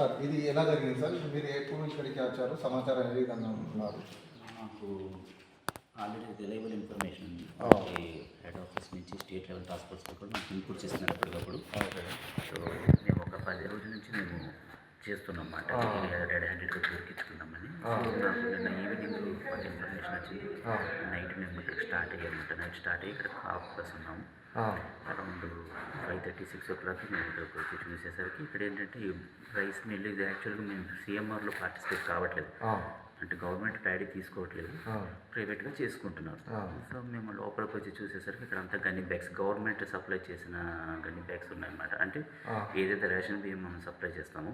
Sir ఇది ఎలా జరిగింది సార్? మీరు ఎప్పుడు ఇక్కడికి వచ్చారు? సమాచారం ఏ విధంగా ఉంటున్నారు? మాకు already reliable information head office నుంచి స్టేట్ లెవెల్ టాస్క్ ఫోర్స్ కూడా మాకు ఇన్పుట్ చేస్తున్నారు ఎప్పటికప్పుడు. మేము ఒక పది రోజుల నుంచి మేము చేస్తున్నాం అన్నమాట. రెడ్ హ్యాండెడ్గా దొరికించుకున్నామని నిన్న ఈవినింగ్ మాకు ఇన్ఫర్మేషన్ వచ్చింది ఆ. నైట్ మేము ఇక్కడ స్టార్ట్ అయ్యామన్నమాట నైట్ స్టార్ట్ అయ్యి ఇక్కడ కాఫ్ ప్లస్ ఉన్నాము. Around five thirty six o'clock మేము ఇక్కడికి వచ్చి చూసేసరికి ఇక్కడ ఏంటంటే రైస్ మిల్ ఇది యాక్చువల్గా మేము సిఎంఆర్లో పార్టిసిపేట్ కావట్లేదు. అంటే గవర్నమెంట్ ప్యాడీ తీసుకోవట్లేదు ప్రైవేట్గా చేసుకుంటున్నారు. సో మేము లోపలికి వచ్చి చూసేసరికి ఇక్కడ అంతా గన్ని బ్యాగ్స్ గవర్నమెంట్ సప్లై చేసిన గన్ని బ్యాగ్స్ ఉన్నాయన్నమాట అంటే ఆ. ఏదైతే రేషన్ బియ్యం మనం సప్లై చేస్తాము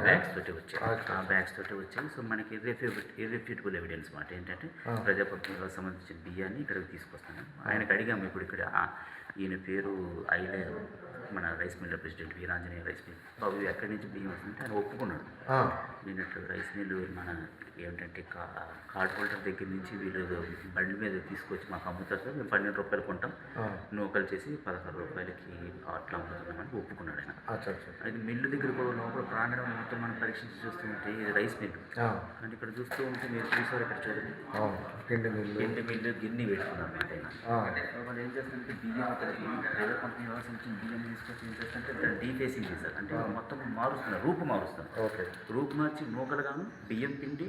బ్యాగ్స్ ఉన్నాయి తోటి వచ్చాయి. ఆ బ్యాగ్స్ తోటి వచ్చాయి సో మనకి ఇర్రిఫ్యూటబుల్ ఎవిడెన్స్ మాట ఏంటంటే ఆ. ప్రజాప్రతినిధులకు సంబంధించిన బియ్యాన్ని ఇక్కడికి తీసుకొస్తాను ఆయనకు అడిగాము ఇప్పుడు ఇక్కడ ఈయన పేరు ఐలే మన rice mill president Veeranjaneya rice mill. బాబు ఎక్కడి నుంచి బియ్యం వస్తుందంటే ఆయన ఒప్పుకున్నాడు. ఇట్లా రైస్ మిల్లు మన ఏంటంటే కా కార్డ్ హోల్డర్ దగ్గర నుంచి వీళ్ళు బండి మీద తీసుకొచ్చి మాకు అమ్ముతారు సార్. మేము పన్నెండు రూపాయలు కొంటాం. నూకలు చేసి పదహారు రూపాయలకి అట్లా అమ్ముతున్నామని ఒప్పుకున్నాడు ఆయన. అది మిల్లు దగ్గర కూడా ప్రాంగణం మొత్తం మనం పరీక్షించి చూస్తుంటే ఇది రైస్ మిల్లు ఆ, కానీ ఇక్కడ చూస్తూ ఉంటే మీరు చూసారు ఇక్కడ చూడండి. అవును పిండి మిల్లు. గిన్నె మిల్లు గిన్నె పెట్టుకున్నారు వాళ్ళు ఏం చేస్తుంటే బియ్యం ప్రైవేట్ కంపెనీ ఇచ్చిన బియ్యం తీసుకొచ్చి ఏం చేస్తుంటే దాన్ని డీఫేసింగ్ చేశారు అంటే మొత్తం మారుస్తున్నారు రూపు మారుస్తున్నారు. ఓకే. రూపు మార్చి నూకలుగాను బియ్యం పిండి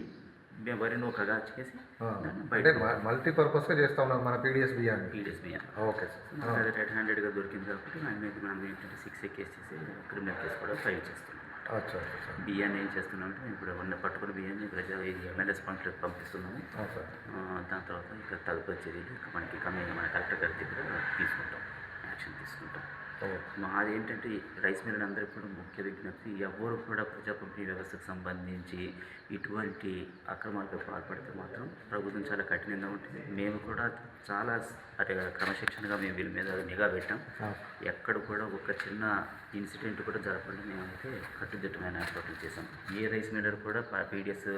వరి నూకగా చేసి అంటే బయట మల్టీపర్పస్గా చేస్తా ఉన్నారు మన పీడిఎస్ బియ్యాన్ని పీడిఎస్ బియ్యం ఓకే. సార్ రెడ్ హ్యాండెడ్గా దొరికింది కాబట్టి మన మీద మనం ఏంటంటే సిక్స్ కేసు చేసి క్రిమినల్ కేసు కూడా ఫైల్ సార్ బియ్యాన్ని ఏం చేస్తున్నామంటే ఇప్పుడు ఉన్న పట్టుకున్న బియ్యాన్ని ప్రజా ఇది ఎమ్మెల్యేస్ ఫండ్లకు పంపిస్తున్నాము. దాని తర్వాత ఇక తదుపరి చర్యలు మనకి కమిటీ మన కలెక్టర్ గారి దగ్గర తీసుకుంటాం. యాక్షన్ తీసుకుంటాం. ఈ రైస్ మిల్లు అందరికీ కూడా ముఖ్య విజ్ఞప్తి ఎవరు కూడా ప్రజా పంపిణీ వ్యవస్థకు సంబంధించి ఇటువంటి అక్రమాలకు పాల్పడితే మాత్రం ప్రభుత్వం చాలా కఠినంగా ఉంటుంది. మేము కూడా చాలా క్రమశిక్షణగా మేము వీళ్ళ మీద నిఘా పెట్టాం. ఎక్కడ కూడా ఒక చిన్న ఇన్సిడెంట్ కూడా జరగకుండా మేమైతే కట్టుదిట్టమైన ఏర్పాట్లు చేసాం ఏ రైస్ మిల్లర్ కూడా పీడిఎస్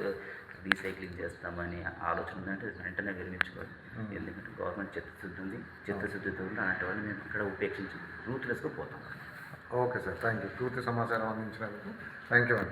రీసైక్లింగ్ చేస్తామని ఆలోచన ఉందంటే వెంటనే విరమించుకోవాలి. ఎందుకంటే గవర్నమెంట్ చిత్తశుద్ధి ఉంది చిత్తశుద్ధితో ఉంది అలాంటి వాళ్ళు మేము ఇక్కడ ఉపేక్షించి రూట్లెస్గా పోతాం. ఓకే సార్ థ్యాంక్ యూ పూర్తి సమాచారం అందించినందుకు థ్యాంక్ యూ అండి.